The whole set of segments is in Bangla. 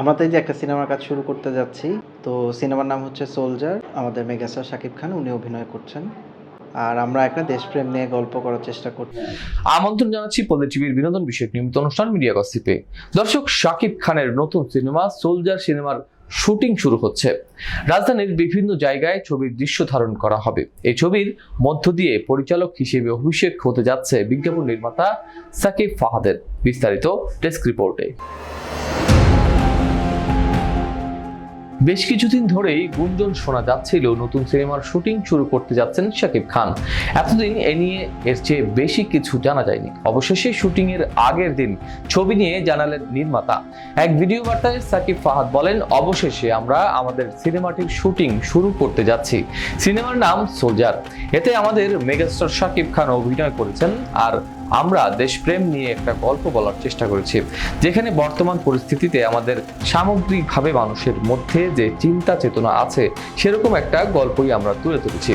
আমাদের যে একটা সিনেমার কাজ শুরু করতে যাচ্ছি, তো সিনেমার নাম হচ্ছে সোলজার আমাদের মেগাস্টার শাকিব খান, উনি অভিনয় করছেন। আর আমরা একটা দেশপ্রেম নিয়ে গল্প করার চেষ্টা করছি। আমন্ত্রণ জানাচ্ছি টিভির বিনোদন বিষয়ক নিয়মিত অনুষ্ঠান মিডিয়া গসিপে দর্শক, শাকিব খানের নতুন সিনেমা সোলজার সিনেমার শুটিং শুরু হচ্ছে। রাজধানীর বিভিন্ন জায়গায় ছবির দৃশ্য ধারণ করা হবে। এই ছবির মধ্য দিয়ে পরিচালক হিসেবে অভিষেক হতে যাচ্ছে বিজ্ঞাপন নির্মাতা সাকিব ফাহাদের। বিস্তারিত ডেস্ক রিপোর্টে। বেশ কিছুদিন ধরেই গুঞ্জন শোনা যাচ্ছিল, নতুন সিনেমার শুটিং শুরু করতে যাচ্ছেন শাকিব খান। এতদিন এ নিয়ে এর চেয়ে বেশি কিছু জানা যায়নি। অবশেষে শুটিং এর আগের দিন ছবি নিয়ে জানালেন নির্মাতা। এক ভিডিও বার্তায় সাকিব ফাহাদ বলেন, অবশেষে আমরা আমাদের সিনেমাটির শুটিং শুরু করতে যাচ্ছি। সিনেমার নাম সোলজার। এতে আমাদের মেগাস্টার শাকিব খান অভিনয় করেছেন আর আমরা দেশপ্রেম নিয়ে একটা গল্প বলার চেষ্টা করেছি, যেখানে বর্তমান পরিস্থিতিতে আমাদের সামগ্রিকভাবে মানুষের মধ্যে যে চিন্তা চেতনা আছে, সেরকম একটা গল্পই আমরা তুলে ধরেছি।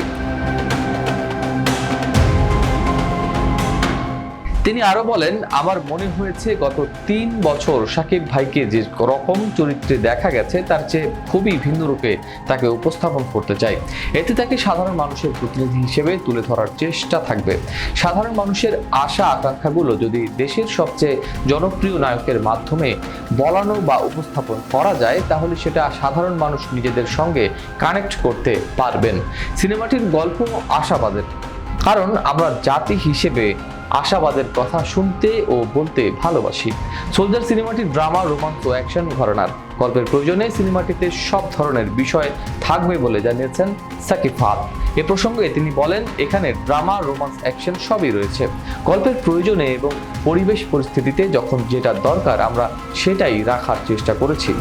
তিনি আরও বলেন, আমার মনে হয়েছে গত তিন বছর সাকিব ভাইকে যে রকম চরিত্রে দেখা গেছে, তার চেয়ে খুবই ভিন্ন রূপে তাকে উপস্থাপন করতে চাই। এতে তাকে সাধারণ মানুষের প্রতিনিধি হিসেবে তুলে ধরার চেষ্টা থাকবে। সাধারণ মানুষের আশা আকাঙ্ক্ষাগুলো যদি দেশের সবচেয়ে জনপ্রিয় নায়কের মাধ্যমে বলানো বা উপস্থাপন করা যায়, তাহলে সেটা সাধারণ মানুষ নিজেদের সঙ্গে কানেক্ট করতে পারবেন। সিনেমাটির গল্প আশাবাদের। কারণ আমরা জাতি হিসেবে আশাবাদের কথা শুনতে ও বলতে ভালোবাসি। সোলজার সিনেমাটি ড্রামা ও অ্যাকশন ঘরানার গল্পের প্রয়োজনে সিনেমাটিতে সব ধরনের বিষয় থাকবে বলে জানিয়েছেন সাকিব ফাদ এ প্রসঙ্গে তিনি বলেন, এখানে ড্রামা রোমান্স অ্যাকশন সবই রয়েছে। গল্পের প্রয়োজনে এবং পরিবেশ পরিস্থিতিতে যখন যেটা দরকার আমরা সেটাই রাখার চেষ্টা করেছি।